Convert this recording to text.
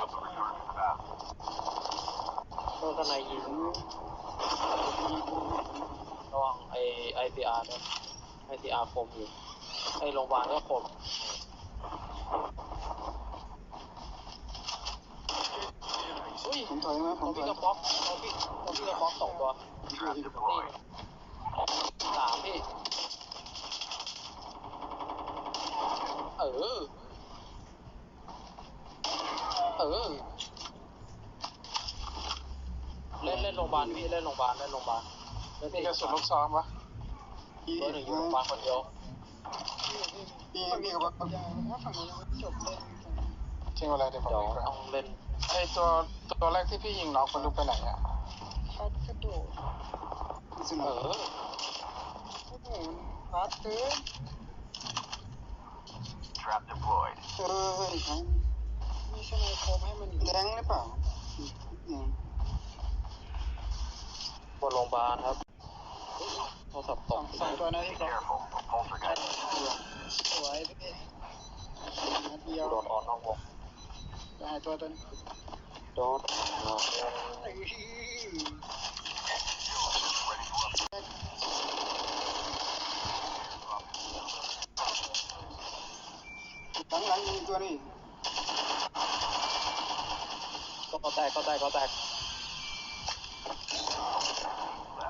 โอนทนายยิงระวังไอไอซีอาร์นะไอซีอาร์คมอยู่ไอโรงพยาบาลก็คมอุ้ผมถอยนะผเขามถพี่อยกระองเขาพี่เขาพี่กระองสองตัวนี่สามพี่ เออ เออ เล่นเล่นโรงพยาบาลพี่เล่นโรงพยาบาลเล่นโรงพยาบาลเล่นมีที่กระสุนลูกซองปะพี่เบอร์หนึ่งอยู่โรงพยาบาลคนเดียวพี่พี่กับยาวว่าฝั่งนี้ยังไม่จบเล่นจริงอะไรเดี๋ยวผมเดี๋ยววิ่งไปต้องเล่นไอตัวตัวแรกที่พี่ยิงน็อกมันลุกไปไหนอะช็อตกระโดดสเอนุกอโอ้โหฟาสเกิน Trap deployed. เออ ทั้งมีสไนโคมให้มันอยู่แทงหรือเปล่าบนโรงพยาบาลครับ โทรศัพท์ตสอกงสองตัวนะที่ Be ก็ careful. Poltergeist. สวยพี่นัดเดียวโดดออกนอกวงหายตัวตัวนึงโดดออนอกวงไอ้หลังหลังยิงตัวนี้ ก็แตกก็แตกก็แตกตาย